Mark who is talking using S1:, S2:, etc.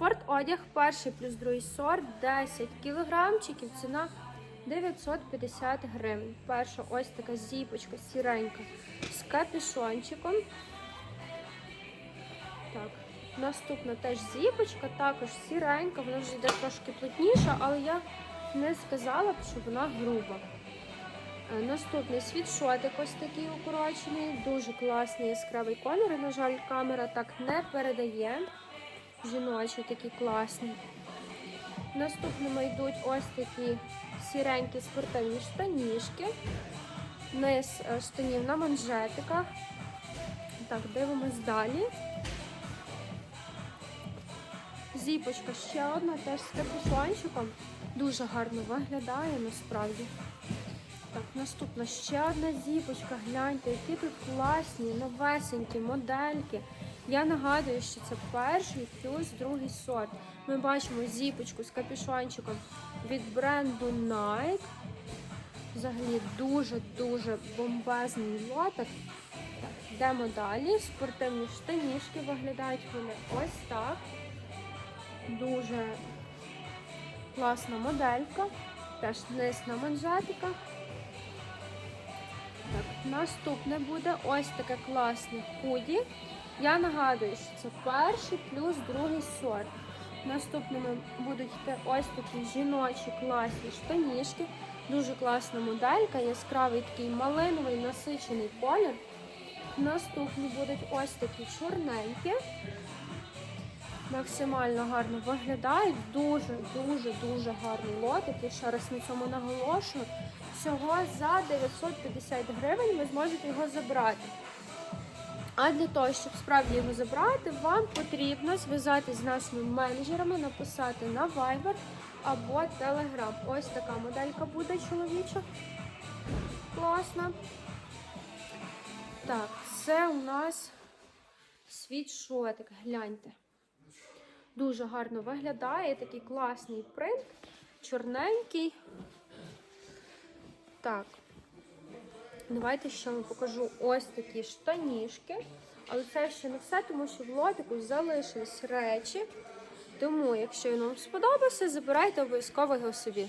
S1: Спортодяг перший плюс другий сорт 10 кілограмчиків, ціна 950 гривень. Перша ось така зіпочка сіренька з капюшончиком. Так, наступна теж зіпочка, також сіренька, вона вже йде трошки плотніша, але я не сказала б, що вона груба. Е, Наступний світшотик ось такий укорочений, дуже класний яскравий кольор. На жаль, камера так не передає. Жіночий такий класний. Наступними йдуть ось такі сіренькі спортивні штанішки. Низ е, штанів на манжетиках. Так, дивимось далі. Зіпочка ще одна, теж з капюшончиком. Дуже гарно виглядає насправді. Так, наступна ще одна зіпочка. Гляньте, які тут класні, новесенькі модельки. Я нагадую, що це перший плюс другий сорт. Ми бачимо зіпочку з капюшончиком від бренду Nike. Взагалі дуже-дуже бомбезний лотик. Йдемо далі. Спортивні штанішки виглядають вони ось так. Дуже класна моделька. Теж низ на манжетиках. Так, наступне буде ось таке класне худі. Я нагадую, що це перший плюс другий сорт. Наступними будуть ось такі жіночі класні штанішки. Дуже класна моделька, яскравий такий малиновий насичений колір. Наступні будуть ось такі чорненькі. Максимально гарно виглядають. Дуже, дуже, дуже гарний лотик. Я ще раз на цьому наголошую. Всього за 950 гривень ви зможете його забрати. А для того, щоб справді його забрати, вам потрібно зв'язатись з нашими менеджерами, написати на Viber або Telegram. Ось така моделька буде чоловіча. Класна. Так, це у нас світшотик, гляньте. Дуже гарно виглядає, такий класний принт, чорненький. Так, давайте ще вам покажу ось такі штанішки. Але це ще не все, тому що в лотику залишились речі. Тому, якщо він вам сподобався, забирайте обов'язково його собі.